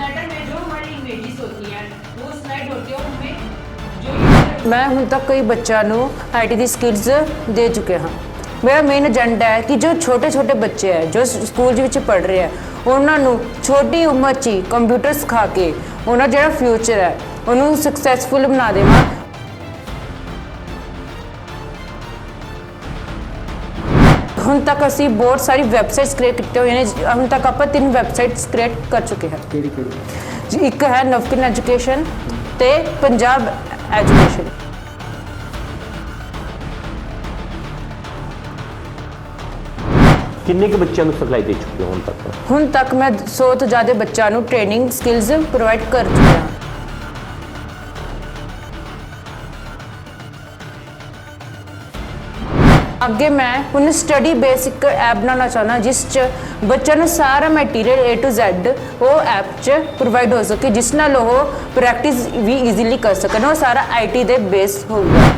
Slider में जो हमारी इमेजेस होती हैं वो स्लाइड होते हैं उनमें जो ਮੈਂ ਹੁਣ ਤੱਕ ਕਈ ਬੱਚਿਆਂ ਨੂੰ ਆਈਟੀ ਦੀ ਸਕਿੱਲਸ ਦੇ ਚੁੱਕੇ ਹਾਂ ਮੇਰਾ ਮੇਨ ਏਜੰਡਾ ਹੈ ਕਿ ਜੋ ਛੋਟੇ ਛੋਟੇ ਬੱਚੇ ਹੈ ਜੋ ਸ- ਸਕੂਲ ਦੇ ਵਿੱਚ ਪੜ੍ਹ ਰਹੇ ਹੈ ਉਹਨਾਂ ਨੂੰ ਛੋਟੀ ਉਮਰ 'ਚ ਹੀ ਕੰਪਿਊਟਰ ਸਿਖਾ ਕੇ ਉਹਨਾਂ ਦਾ ਜਿਹੜਾ ਫਿਊਚਰ ਹੈ ਉਹਨੂੰ ਸਕਸੈਸਫੁਲ ਬਣਾ ਦੇਵਾਂ ਤੱਕ ਅਸੀਂ ਬਹੁਤ ਸਾਰੀ ਵੈਬਸਾਈਟਸ ਕ੍ਰੀਏਟ ਕੀਤੇ ਹੋਏ ਨੇ ਹੁਣ ਤੱਕ ਆਪਾਂ ਤਿੰਨ ਵੈਬਸਾਈਟਸ ਕ੍ਰੀਏਟ ਕਰ ਚੁੱਕੇ ਹਾਂ। ਕਿਹੜੀ ਇੱਕ ਹੈ ਨਵਕਿਨ ਐਜੂਕੇਸ਼ਨ ਤੇ ਪੰਜਾਬ ਐਜੂਕੇਸ਼ਨ। ਕਿੰਨੇ ਕੁ ਬੱਚਿਆਂ ਨੂੰ ਸਿਖਲਾਈ ਦੇ ਚੁੱਕੇ ਹੋ ਹੁਣ ਤੱਕ? ਹੁਣ ਤੱਕ ਮੈਂ 100 ਤੋਂ ਜ਼ਿਆਦਾ ਬੱਚਿਆਂ ਨੂੰ ਟ੍ਰੇਨਿੰਗ ਸਕਿੱਲਸ ਪ੍ਰੋਵਾਈਡ ਕਰ ਚੁੱਕੀ ਹਾਂ। ਅੱਗੇ ਮੈਂ ਹੁਣ ਸਟੱਡੀ ਬੇਸਿਕ ਐਪ ਬਣਾਉਣਾ ਚਾਹੁੰਦਾ, ਜਿਸ 'ਚ ਬੱਚਿਆਂ ਨੂੰ ਸਾਰਾ ਮਟੀਰੀਅਲ A to Z ਉਹ ਐਪ 'ਚ ਪ੍ਰੋਵਾਈਡ ਹੋ ਸਕੇ, ਜਿਸ ਨਾਲ ਉਹ ਪ੍ਰੈਕਟਿਸ ਵੀ ਈਜ਼ੀਲੀ ਕਰ ਸਕਣ, ਉਹ ਸਾਰਾ IT ਦੇ ਬੇਸ ਹੋਊਗਾ।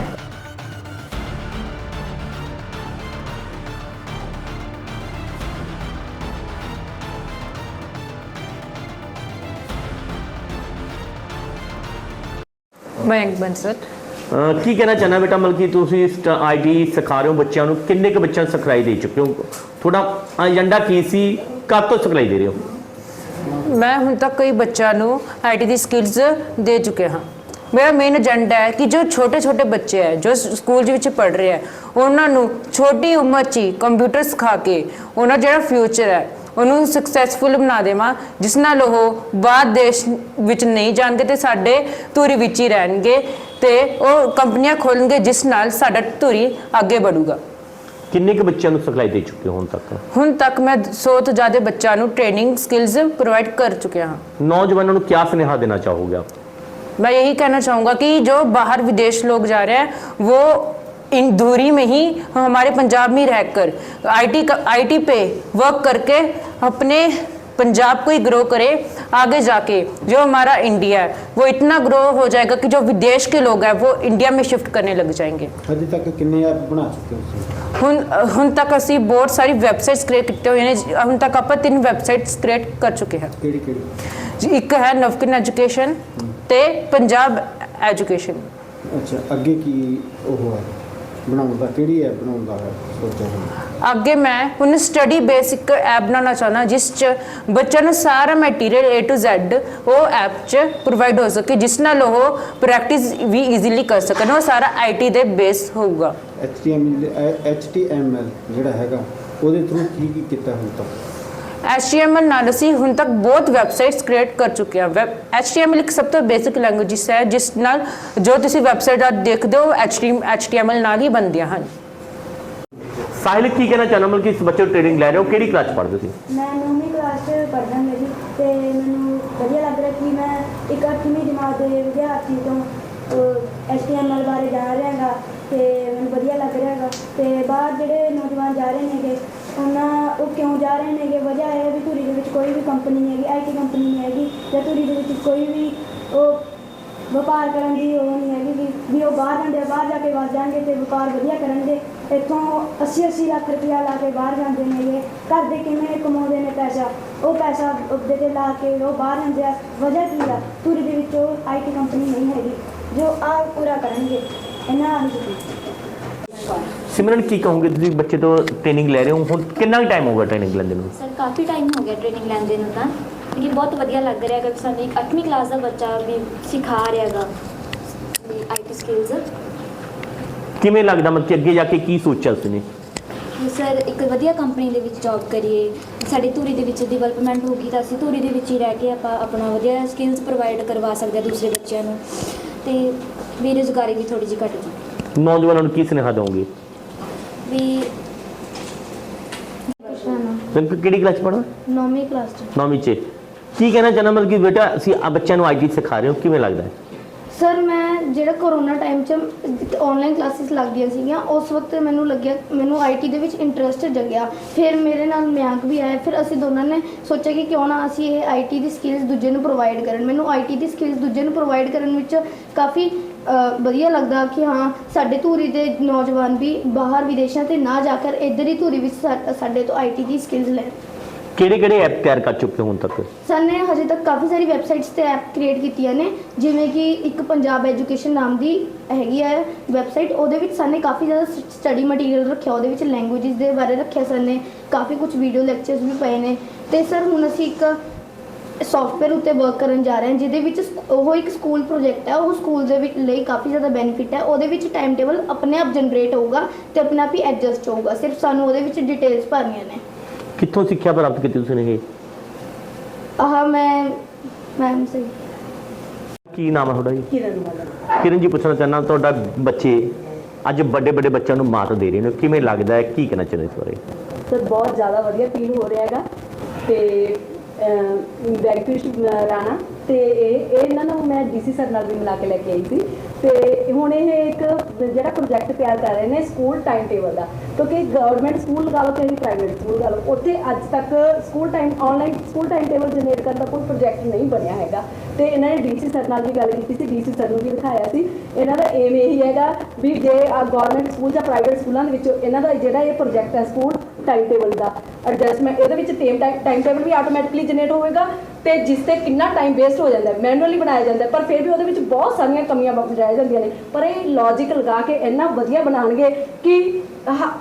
ਮਯੰਕ ਬੰਸਲ ਕੀ ਕਹਿਣਾ ਚਾਹਨਾ ਬੇਟਾ ਮਤਲਬ ਕਿ ਤੁਸੀਂ ਆਈਟੀ ਸਿਖਾ ਰਹੇ ਹੋ ਬੱਚਿਆਂ ਨੂੰ? ਕਿੰਨੇ ਕੁ ਬੱਚਿਆਂ ਨੂੰ ਸਿਖਲਾਈ ਦੇ ਚੁੱਕੇ ਹੋ? ਤੁਹਾਡਾ ਏਜੰਡਾ ਕੀ ਸੀ? ਕਦ ਤੋਂ ਸਿਖਲਾਈ ਦੇ ਰਹੇ ਹੋ? ਮੈਂ ਹੁਣ ਤੱਕ ਕਈ ਬੱਚਿਆਂ ਨੂੰ ਆਈਟੀ ਦੀ ਸਕਿੱਲਸ ਦੇ ਚੁੱਕੇ ਹਾਂ। ਮੇਰਾ ਮੇਨ ਏਜੰਡਾ ਹੈ ਕਿ ਜੋ ਛੋਟੇ ਛੋਟੇ ਬੱਚੇ ਹੈ, ਜੋ ਸਕੂਲ ਦੇ ਵਿੱਚ ਪੜ੍ਹ ਰਹੇ ਹੈ, ਉਹਨਾਂ ਨੂੰ ਛੋਟੀ ਉਮਰ 'ਚ ਹੀ ਕੰਪਿਊਟਰ ਸਿਖਾ ਕੇ ਉਹਨਾਂ ਦਾ ਜਿਹੜਾ ਫਿਊਚਰ ਹੈ ਉਹਨੂੰ ਸਕਸੈਸਫੁਲ ਬਣਾ ਦੇਵਾਂ ਜਿਸ ਨਾਲ ਉਹ ਬਾਹਰ ਦੇਸ਼ ਵਿੱਚ ਨਹੀਂ ਜਾਣਗੇ ਤੇ ਸਾਡੇ ਧੁਰੀ ਵਿੱਚ ਹੀ ਰਹਿਣਗੇ ਤੇ ਉਹ ਕੰਪਨੀਆਂ ਖੋਲਣਗੇ ਜਿਸ ਨਾਲ ਸਾਡਾ ਧੁਰੀ ਅੱਗੇ ਵਧੂਗਾ ਕਿੰਨੇ ਕੁ ਬੱਚਿਆਂ ਨੂੰ ਸਿਖਲਾਈ ਦੇ ਚੁੱਕੇ ਹੋ ਹੁਣ ਤੱਕ ਹੁਣ ਤੱਕ ਮੈਂ 100 ਤੋਂ ਜ਼ਿਆਦਾ ਬੱਚਿਆਂ ਨੂੰ ਟ੍ਰੇਨਿੰਗ ਸਕਿੱਲਸ ਪ੍ਰੋਵਾਈਡ ਕਰ ਚੁੱਕਿਆ ਹਾਂ ਨੌਜਵਾਨਾਂ ਨੂੰ ਕੀ ਸੁਨੇਹਾ ਦੇਣਾ ਚਾਹੋਗੇ ਆਪ मैं यही कहना चाहूँगा कि जो बाहर विदेश लोग जा रहे हैं वो इन दूरी में ही हमारे पंजाब में रहकर आईटी का आईटी पे वर्क करके अपने पंजाब को ही ग्रो करे आगे जाके जो हमारा इंडिया है वो इतना ग्रो हो जाएगा कि जो विदेश के लोग हैं वो इंडिया में शिफ्ट करने लग जाएंगे ਅਜੇ ਤੱਕ ਕਿੰਨੇ ਐਪ ਬਣਾ ਚੁੱਕੇ ਹੋ ਤੁਸੀਂ ਹੁਣ ਹੁਣ ਤੱਕ ਅਸੀਂ ਬਹੁਤ ਸਾਰੀ ਵੈਬਸਾਈਟਸ ਕ੍ਰੀਏਟ ਕੀਤੇ ਹੋਏ ਨੇ ਹੁਣ ਤੱਕ ਆਪਾਂ ਤਿੰਨ ਵੈਬਸਾਈਟਸ ਕ੍ਰੀਏਟ ਕਰ ਚੁੱਕੇ ਹਾਂ ਕਿਹੜੀ ਕਿਹੜੀ ਜੀ, ਇੱਕ ਹੈ ਨਵਕਿਨ ਐਜੂਕੇਸ਼ਨ ਤੇ ਪੰਜਾਬ ਐਜੂਕੇਸ਼ਨ ਅੱਛਾ ਅੱਗੇ ਕੀ ਉਹ ਹੈ ਬਣਾਉਣ ਦਾ ਕਿਹੜੀ ਐਪ ਬਣਾਉਣ ਦਾ ਹੈ ਸੋਚਿਆ ਹੈ ਅੱਗੇ ਮੈਂ ਹੁਣ ਸਟੱਡੀ ਬੇਸਿਕ ਐਪ ਬਣਾਉਣਾ ਚਾਹੁੰਦਾ ਜਿਸ 'ਚ ਬੱਚਿਆਂ ਨੂੰ ਸਾਰਾ ਮਟੀਰੀਅਲ A to Z ਉਹ ਐਪ 'ਚ ਪ੍ਰੋਵਾਈਡ ਹੋ ਸਕੇ ਜਿਸ ਨਾਲ ਉਹ ਪ੍ਰੈਕਟਿਸ ਵੀ ਈਜ਼ੀਲੀ ਕਰ ਸਕਣ ਉਹ ਸਾਰਾ IT ਦੇ ਬੇਸ ਹੋਊਗਾ। HTML HTML ਜਿਹੜਾ ਹੈਗਾ ਉਹਦੇ ਥਰੂ ਕੀ ਕੀ ਕੀਤਾ ਤੱਕ HTML ਨਾਲ ਅਸੀਂ ਹੁਣ ਤੱਕ ਬਹੁਤ ਵੈਬਸਾਈਟਸ ਕ੍ਰੀਏਟ ਕਰ ਚੁੱਕੇ ਹਾਂ। ਵੈਬ HTML ਇੱਕ ਸਭ ਤੋਂ ਬੇਸਿਕ ਲੈਂਗੁਏਜ ਹੈ ਜਿਸ ਨਾਲ ਜੋ ਤੁਸੀਂ ਵੈਬਸਾਈਟ ਦੇਖਦੇ ਹੋ HTML ਨਾਲ ਹੀ ਬਣਦੀਆਂ ਹਨ। ਸਾਹਿਲ ਕੀ ਕਹਿਣਾ ਚਾਹਨਾ ਮਤਲਬ ਕਿ ਇਸ ਬੱਚੇ ਨੂੰ ਟ੍ਰੇਨਿੰਗ ਲੈ ਰਹੇ ਹੋ? ਕਿਹੜੀ ਕਲਾਸ ਪੜ੍ਹਦੇ ਸੀ ਮੈਂ ਨੌਵੀਂ ਕਲਾਸ 'ਚ ਪੜ੍ਹਦਾ ਹਾਂ ਜੀ ਤੇ ਮੈਨੂੰ ਵਧੀਆ ਲੱਗ ਰਿਹਾ ਕਿ ਮੈਂ ਇੱਕ ਅੱਠਵੀਂ ਜਮਾਤ ਦੇ ਵਿਦਿਆਰਥੀ ਤੋਂ ਐਸਟੀਐਮਐਲ ਬਾਰੇ ਜਾਣ ਰਿਹਾ ਤੇ ਮੈਨੂੰ ਵਧੀਆ ਲੱਗ ਰਿਹਾ ਹੈਗਾ। ਤੇ ਬਾਹਰ ਜਿਹੜੇ ਨੌਜਵਾਨ ਜਾ ਰਹੇ ਨੇਗੇ ਉਹਨਾਂ ਉਹ ਕਿਉਂ ਜਾ ਰਹੇ ਨੇਗੇ? ਵਜ੍ਹਾ ਇਹ ਹੈ ਵੀ ਧੂਰੀ ਦੇ ਵਿੱਚ ਕੋਈ ਵੀ ਕੰਪਨੀ ਨਹੀਂ ਹੈਗੀ ਆਈਟੀ ਕੰਪਨੀ ਨਹੀਂ ਹੈਗੀ, ਜਾਂ ਧੂਰੀ ਦੇ ਵਿੱਚ ਕੋਈ ਵੀ ਉਹ ਵਪਾਰ ਕਰਨ ਦੀ ਉਹ ਨਹੀਂ ਹੈਗੀ ਵੀ ਵੀ ਉਹ ਬਾਹਰ ਜਾਂਦੇ ਆ, ਬਾਹਰ ਜਾ ਕੇ ਵੱਧ ਜਾਣਗੇ ਤੇ ਵਪਾਰ ਵਧੀਆ ਕਰਨਗੇ। ਇੱਥੋਂ 80 80 ਲੱਖ ਰੁਪਇਆ ਲਾ ਕੇ ਬਾਹਰ ਜਾਂਦੇ ਨੇਗੇ। ਘਰ ਦੇ ਕਿਵੇਂ ਕਮਾਉਂਦੇ ਨੇ ਪੈਸਾ? ਉਹ ਪੈਸਾ ਉਹਦੇ ਤੇ ਲਾ ਕੇ ਉਹ ਬਾਹਰ ਜਾਂਦੇ ਆ। ਵਜ੍ਹਾ ਕੀ ਆ? ਧੂਰੀ ਦੇ ਵਿੱਚ ਉਹ ਆਈਟੀ ਕੰਪਨੀ ਨਹੀਂ ਹੈਗੀ, ਜੋ ਆ ਪੂਰਾ ਕਰਨਗੇ। ਇਹਨਾਂ ਆਹੀ ਸਿਮਰਨ ਕੀ ਕਹੋਗੇ? ਤੁਸੀਂ ਬੱਚੇ ਤੋਂ ਟ੍ਰੇਨਿੰਗ ਲੈ ਰਹੇ ਹੋ। ਹੁਣ ਕਿੰਨਾ ਟਾਈਮ ਹੋ ਗਿਆ ਟ੍ਰੇਨਿੰਗ ਲੈਂਦੇ ਨੂੰ? ਸਰ ਕਾਫੀ ਟਾਈਮ ਹੋ ਗਿਆ ਟ੍ਰੇਨਿੰਗ ਲੈਂਦੇ ਨੂੰ ਤਾਂ। ਲੇਕਿਨ ਬਹੁਤ ਵਧੀਆ ਲੱਗ ਰਿਹਾ ਹੈ ਕਿ ਸਾਨੂੰ ਇੱਕ 8ਵੀਂ ਕਲਾਸ ਦਾ ਬੱਚਾ ਵੀ ਸਿਖਾ ਰਿਹਾ ਹੈਗਾ ਆਈਟੀ ਸਕਿੱਲਸ ਕਿਵੇਂ ਲੱਗਦਾ ਮਤਲਬ ਕਿ ਅੱਗੇ ਜਾ ਕੇ ਕੀ ਸੋਚਿਆ ਤੁਸੀਂ ਸਰ ਇੱਕ ਵਧੀਆ ਕੰਪਨੀ ਦੇ ਵਿੱਚ ਜੌਬ ਕਰੀਏ। ਸਾਡੀ ਧੂਰੀ ਦੇ ਵਿੱਚ ਡਿਵੈਲਪਮੈਂਟ ਹੋਗੀ ਤਾਂ ਅਸੀਂ ਧੂਰੀ ਦੇ ਵਿੱਚ ਹੀ ਰਹਿ ਕੇ ਆਪਾਂ ਆਪਣਾ ਵਧੀਆ ਸਕਿੱਲਸ ਪ੍ਰੋਵਾਈਡ ਕਰਵਾ ਸਕਦੇ ਹਾਂ ਦੂਸਰੇ ਬੱਚਿਆਂ ਨੂੰ। ਤੇ ਬੇਰੁਜ਼ਗਾਰੀ ਵੀ ਥੋੜੀ ਜਿਹੀ ਘਟ ਜੂ ਨੌਜਵਾਨਾਂ ਨੂੰ ਕੀ ਸੁਨੇਹਾ ਦਿਓਗੇ ਵੀ ਤੁਸੀਂ ਕਿਹੜੀ ਕਲਾਸ ਪੜ੍ਹਨਾ ਨੌਵੀਂ ਕਲਾਸ 'ਚ। ਨੌਵੀਂ ਚ। ਕੀ ਕਹਿਣਾ ਚਾਹਨਾ ਮਤਲਬ ਕਿ ਬੇਟਾ ਅਸੀਂ ਆ ਬੱਚਿਆਂ ਨੂੰ ਆਈਟੀ ਸਿਖਾ ਰਹੇ ਹੋ ਕਿਵੇਂ ਲੱਗਦਾ ਹੈ? ਸਰ ਮੈਂ ਜਿਹੜਾ ਕਰੋਨਾ ਟਾਈਮ 'ਚ ਆਨਲਾਈਨ ਕਲਾਸਿਸ ਲੱਗਦੀਆਂ ਸੀਗੀਆਂ ਉਸ ਵਕਤ ਮੈਨੂੰ ਲੱਗਿਆ ਮੈਨੂੰ ਆਈਟੀ ਦੇ ਵਿੱਚ ਇੰਟਰਸਟ ਜਗਿਆ। ਫਿਰ ਮੇਰੇ ਨਾਲ ਮਿਆਂਕ ਵੀ ਆਇਆ ਫਿਰ ਅਸੀਂ ਦੋਨਾਂ ਨੇ ਸੋਚਿਆ ਕਿ ਕਿਉਂ ਨਾ ਅਸੀਂ ਇਹ ਆਈਟੀ ਦੀ ਸਕਿੱਲਸ ਦੂਜੇ ਨੂੰ ਪ੍ਰੋਵਾਈਡ ਕਰਨ। ਮੈਨੂੰ ਆਈਟੀ ਦੀ ਸਕਿੱਲਸ ਦੂਜੇ ਨੂੰ ਪ੍ਰੋਵਾਈਡ ਕਰਨ ਵਿੱਚ ਕਾਫੀ ਵਧੀਆ ਲੱਗਦਾ ਕਿ ਹਾਂ ਸਾਡੇ ਧੂਰੀ ਦੇ ਨੌਜਵਾਨ ਵੀ ਬਾਹਰ ਵਿਦੇਸ਼ਾਂ ਤੇ ਨਾ ਜਾ ਕਰ ਇੱਧਰ ਹੀ ਧੂਰੀ ਵਿੱਚ ਸਾ- ਸਾਡੇ ਤੋਂ ਆਈਟੀ ਦੀ ਸਕਿੱਲਸ ਲੈਣ ਕਿਹੜੇ ਕਿਹੜੇ ਐਪ ਤਿਆਰ ਕਰ ਚੁੱਕੇ ਹੋ ਹੁਣ ਤੱਕ? ਸਰ ਨੇ ਹਜੇ ਤੱਕ ਕਾਫੀ ਸਾਰੀ ਵੈਬਸਾਈਟਸ ਤੇ ਐਪ ਕ੍ਰੀਏਟ ਕੀਤੀਆਂ ਨੇ ਜਿਵੇਂ ਕਿ ਇੱਕ ਪੰਜਾਬ ਐਜੂਕੇਸ਼ਨ ਨਾਮ ਦੀ ਹੈਗੀ ਹੈ ਵੈਬਸਾਈਟ ਉਹਦੇ ਵਿੱਚ ਸਾਨੇ ਕਾਫੀ ਜ਼ਿਆਦਾ ਸਟੱਡੀ ਮਟੀਰੀਅਲ ਰੱਖਿਆ ਉਹਦੇ ਵਿੱਚ ਲੈਂਗੁਏਜਸ ਦੇ ਬਾਰੇ ਰੱਖਿਆ ਸਰ ਨੇ ਕਾਫੀ ਕੁਝ ਵੀਡੀਓ ਲੈਕਚਰਸ ਵੀ ਪਏ ਨੇ। ਤੇ ਸਰ ਹੁਣ ਅਸੀਂ ਇੱਕ ਸੌਫਟਵੇਅਰ ਉੱਤੇ ਵਰਕ ਕਰਨ ਜਾ ਰਹੇ ਹਾਂ ਜਿਹਦੇ ਵਿੱਚ ਸਕ- ਉਹ ਇੱਕ ਸਕੂਲ ਪ੍ਰੋਜੈਕਟ ਹੈ ਉਹ ਸਕੂਲ ਦੇ ਵਿੱਚ ਲਈ ਕਾਫੀ ਜ਼ਿਆਦਾ ਬੈਨੀਫਿਟ ਹੈ ਉਹਦੇ ਵਿੱਚ ਟਾਈਮ ਟੇਬਲ ਆਪਣੇ ਆਪ ਜਨਰੇਟ ਹੋਊਗਾ ਤੇ ਆਪਣੇ ਆਪ ਹੀ ਐਡਜਸਟ ਹੋਊਗਾ। ਸਿਰਫ ਸਾਨੂੰ ਉਹਦੇ ਵਿੱਚ ਡਿਟੇਲਸ ਭਰਨੀਆਂ ਨੇ। ਕਿੱਥੋਂ ਸਿੱਖਿਆ ਪ੍ਰਾਪਤ ਕੀਤੀ ਤੁਸੀਂ ਇਹ? ਆਹ ਮੈਂ ਮੈਮ ਸਹੀ। ਕੀ ਨਾਮ ਹੈ ਤੁਹਾਡਾ ਜੀ? ਕਿਰਨ ਵਾਲਾ ਕਿਰਨ ਜੀ ਪੁੱਛਣਾ ਚਾਹੁੰਦਾ ਤੁਹਾਡਾ ਬੱਚੇ ਅੱਜ ਵੱਡੇ ਵੱਡੇ ਬੱਚਿਆਂ ਨੂੰ ਮਾਤ ਦੇ ਰਹੇ ਨੇ ਕਿਵੇਂ ਲੱਗਦਾ ਹੈ ਕੀ ਕਹਿਣਾ ਚਾਹੁੰਦੇ ਇਸ ਬਾਰੇ? ਸਰ ਬਹੁਤ ਜ਼ਿਆਦਾ ਵਧੀਆ ਫੀਲ ਹੋ ਰਿਹਾ ਹੈਗਾ ਤੇ ਬੈਂਕਿਸ਼ ਰਾਣਾ। ਤੇ ਇਹ ਇਹਨਾਂ ਨੂੰ ਮੈਂ ਡੀਸੀ ਸਰ ਨਾਲ ਵੀ ਮਿਲਾ ਕੇ ਲੈ ਕੇ ਆਈ ਸੀ। ਤੇ ਹੁਣ ਇਹ ਇੱਕ ਜਿਹੜਾ ਪ੍ਰੋਜੈਕਟ ਤਿਆਰ ਕਰ ਰਹੇ ਨੇ ਸਕੂਲ ਟਾਈਮ ਟੇਬਲ ਦਾ, ਕਿਉਂਕਿ ਗਵਰਨਮੈਂਟ ਸਕੂਲ ਲਗਾ ਲਓ ਚਾਹੇ ਪ੍ਰਾਈਵੇਟ ਸਕੂਲ ਲਗਾ ਲਓ, ਉੱਥੇ ਅੱਜ ਤੱਕ school time online school time table generate ਕਰਨ ਦਾ ਕੋਈ ਪ੍ਰੋਜੈਕਟ ਨਹੀਂ ਬਣਿਆ ਹੈਗਾ। ਤੇ ਇਹਨਾਂ ਨੇ ਡੀਸੀ ਸਰ ਨਾਲ ਵੀ ਗੱਲ ਕੀਤੀ ਸੀ ਡੀਸੀ ਸਰ ਨੂੰ ਵੀ ਦਿਖਾਇਆ ਸੀ। ਇਹਨਾਂ ਦਾ ਏਮ ਇਹੀ ਹੈਗਾ ਵੀ ਜੇ ਗਵਰਨਮੈਂਟ ਸਕੂਲ ਜਾਂ ਪ੍ਰਾਈਵੇਟ ਸਕੂਲਾਂ ਦੇ ਵਿੱਚ ਇਹਨਾਂ ਦਾ ਜਿਹੜਾ ਇਹ ਪ੍ਰੋਜੈਕਟ ਹੈ ਸਕੂਲ ਟਾਈਮ ਟੇਬਲ ਦਾ ਐਡਜਸਟਮੈਂਟ ਇਹਦੇ ਵਿੱਚ ਟਾਈਮ ਟਾਈਮ ਟੇਬਲ ਵੀ ਆਟੋਮੈਟਿਕਲੀ ਜਨਰੇਟ ਹੋਵੇਗਾ। ਤੇ ਜਿਸ ਤੇ ਕਿੰਨਾ ਟਾਈਮ ਵੇਸਟ ਹੋ ਜਾਂਦਾ ਮੈਨੂਅਲੀ ਬਣਾਇਆ ਜਾਂਦਾ ਪਰ ਫਿਰ ਵੀ ਉਹਦੇ ਵਿੱਚ ਬਹੁਤ ਸਾਰੀਆਂ ਕਮੀਆਂ ਬ- ਰਹਿ ਜਾਂਦੀਆਂ ਨੇ। ਪਰ ਇਹ ਲੌਜੀਕ ਲਗਾ ਕੇ ਇੰਨਾ ਵਧੀਆ ਬਣਾਉਣਗੇ ਕਿ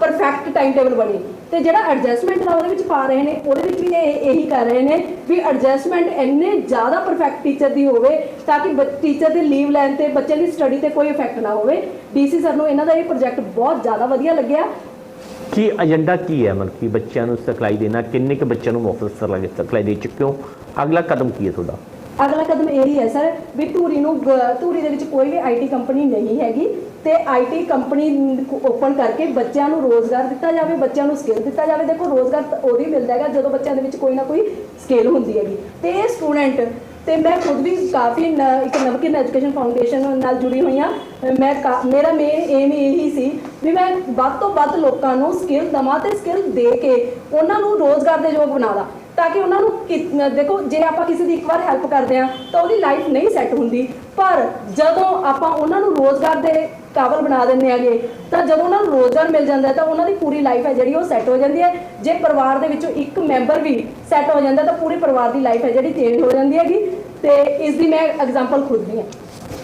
ਪਰਫੈਕਟ ਟਾਈਮ ਟੇਬਲ ਬਣੇ। ਤੇ ਜਿਹੜਾ ਐਡਜਸਟਮੈਂਟ ਦਾ ਉਹਦੇ ਵਿੱਚ ਪਾ ਰਹੇ ਨੇ, ਉਹਦੇ ਵਿੱਚ ਵੀ ਇਹ ਇਹੀ ਕਰ ਰਹੇ ਨੇ ਵੀ ਐਡਜਸਟਮੈਂਟ ਇੰਨੇ ਜ਼ਿਆਦਾ ਪਰਫੈਕਟ ਟੀਚਰ ਦੀ ਹੋਵੇ ਤਾਂ ਕਿ ਟੀਚਰ ਦੇ ਲੀਵ ਲੈਣ ਤੇ ਬੱਚੇ ਦੀ ਸਟੱਡੀ ਤੇ ਕੋਈ ਇਫੈਕਟ ਨਾ ਹੋਵੇ। ਡੀਸੀ ਸਰ ਨੂੰ ਇਹਨਾਂ ਦਾ ਇਹ ਪ੍ਰੋਜੈਕਟ ਬਹੁਤ ਜ਼ਿਆਦਾ ਵਧੀਆ ਲੱਗਿਆ। ਕੀ ਏਜੰਡਾ ਕੀ ਹੈ? ਮਤਲਬ ਕਿ ਬੱਚਿਆਂ ਨੂੰ ਸਿਖਲਾਈ ਦੇਣਾ, ਕਿੰਨੇ ਕੁ ਬੱਚਿਆਂ ਨੂੰ ਮੁਫਤ ਸਿਖਲਾਈ ਦੇ ਚੁੱਕੇ ਹੋ? ਅਗਲਾ ਕਦਮ ਕੀ ਹੈ ਤੁਹਾਡਾ? ਅਗਲਾ ਕਦਮ ਇਹੀ ਹੈ ਸਰ ਵੀ ਧੂਰੀ ਨੂੰ ਧੂਰੀ ਦੇ ਵਿੱਚ ਕੋਈ ਵੀ ਆਈਟੀ ਕੰਪਨੀ ਨਹੀਂ ਹੈਗੀ ਤੇ ਆਈਟੀ ਕੰਪਨੀ ਓਪਨ ਕਰਕੇ ਬੱਚਿਆਂ ਨੂੰ ਰੋਜ਼ਗਾਰ ਦਿੱਤਾ ਜਾਵੇ, ਬੱਚਿਆਂ ਨੂੰ ਸਕਿੱਲ ਦਿੱਤਾ ਜਾਵੇ। ਦੇਖੋ, ਰੋਜ਼ਗਾਰ ਤਾਂ ਉਦੋਂ ਹੀ ਮਿਲਦਾ ਹੈਗਾ ਜਦੋਂ ਬੱਚਿਆਂ ਦੇ ਵਿੱਚ ਕੋਈ ਨਾ ਕੋਈ ਸਕਿੱਲ ਹੁੰਦੀ ਹੈਗੀ। ਤੇ ਇਹ ਸਟੂਡੈਂਟ ਤੇ ਮੈਂ ਖੁਦ ਵੀ ਕਾਫੀ ਨ- ਇੱਕ ਨਵਕਿਨ ਐਜੂਕੇਸ਼ਨ ਫਾਊਂਡੇਸ਼ਨ ਨਾਲ ਜੁੜੀ ਹੋਈ ਹਾਂ। ਮੈਂ ਕਾ- ਮੇਰਾ ਮੇਨ ਏਮ ਇਹੀ ਸੀ ਵੀ ਮੈਂ ਵੱਧ ਤੋਂ ਵੱਧ ਲੋਕਾਂ ਨੂੰ ਸਕਿੱਲ ਦਵਾਂ ਤੇ ਸਕਿੱਲ ਦੇ ਕੇ ਉਹਨਾਂ ਨੂੰ ਰੋਜ਼ਗਾਰ ਦੇ ਯੋਗ ਬਣਾਦਾ ਤਾਂ ਕਿ ਉਹਨਾਂ ਨੂੰ ਕਿ- ਦੇਖੋ, ਜੇ ਆਪਾਂ ਕਿਸੇ ਦੀ ਇੱਕ ਵਾਰ ਹੈਲਪ ਕਰਦੇ ਆ ਤਾਂ ਉਹਦੀ ਲਾਈਫ ਨਹੀਂ ਸੈੱਟ ਹੁੰਦੀ। ਪਰ ਜਦੋਂ ਆਪਾਂ ਉਹਨਾਂ ਨੂੰ ਰੋਜ਼ਗਾਰ ਦੇ ਕਾਬਲ ਬਣਾ ਦਿੰਦੇ ਆਗੇ ਤਾਂ ਜਦੋਂ ਉਹਨਾਂ ਨੂੰ ਰੋਜ਼ਗਾਰ ਮਿਲ ਜਾਂਦਾ ਤਾਂ ਉਹਨਾਂ ਦੀ ਪੂਰੀ ਲਾਈਫ ਹੈ ਜਿਹੜੀ ਉਹ ਸੈੱਟ ਹੋ ਜਾਂਦੀ ਹੈ। ਜੇ ਪਰਿਵਾਰ ਦੇ ਵਿੱਚੋਂ ਇੱਕ ਮੈਂਬਰ ਵੀ ਸੈੱਟ ਹੋ ਜਾਂਦਾ, ਤਾਂ ਪੂਰੇ ਪਰਿਵਾਰ ਦੀ ਲਾਈਫ ਹੈ ਜਿਹੜੀ ਚੇਂਜ ਹੋ ਜਾਂਦੀ ਹੈਗੀ। ਤੇ ਇਸ ਦੀ ਮੈਂ ਐਗਜ਼ਾਮਪਲ ਖੁਦ ਵੀ ਹਾਂ।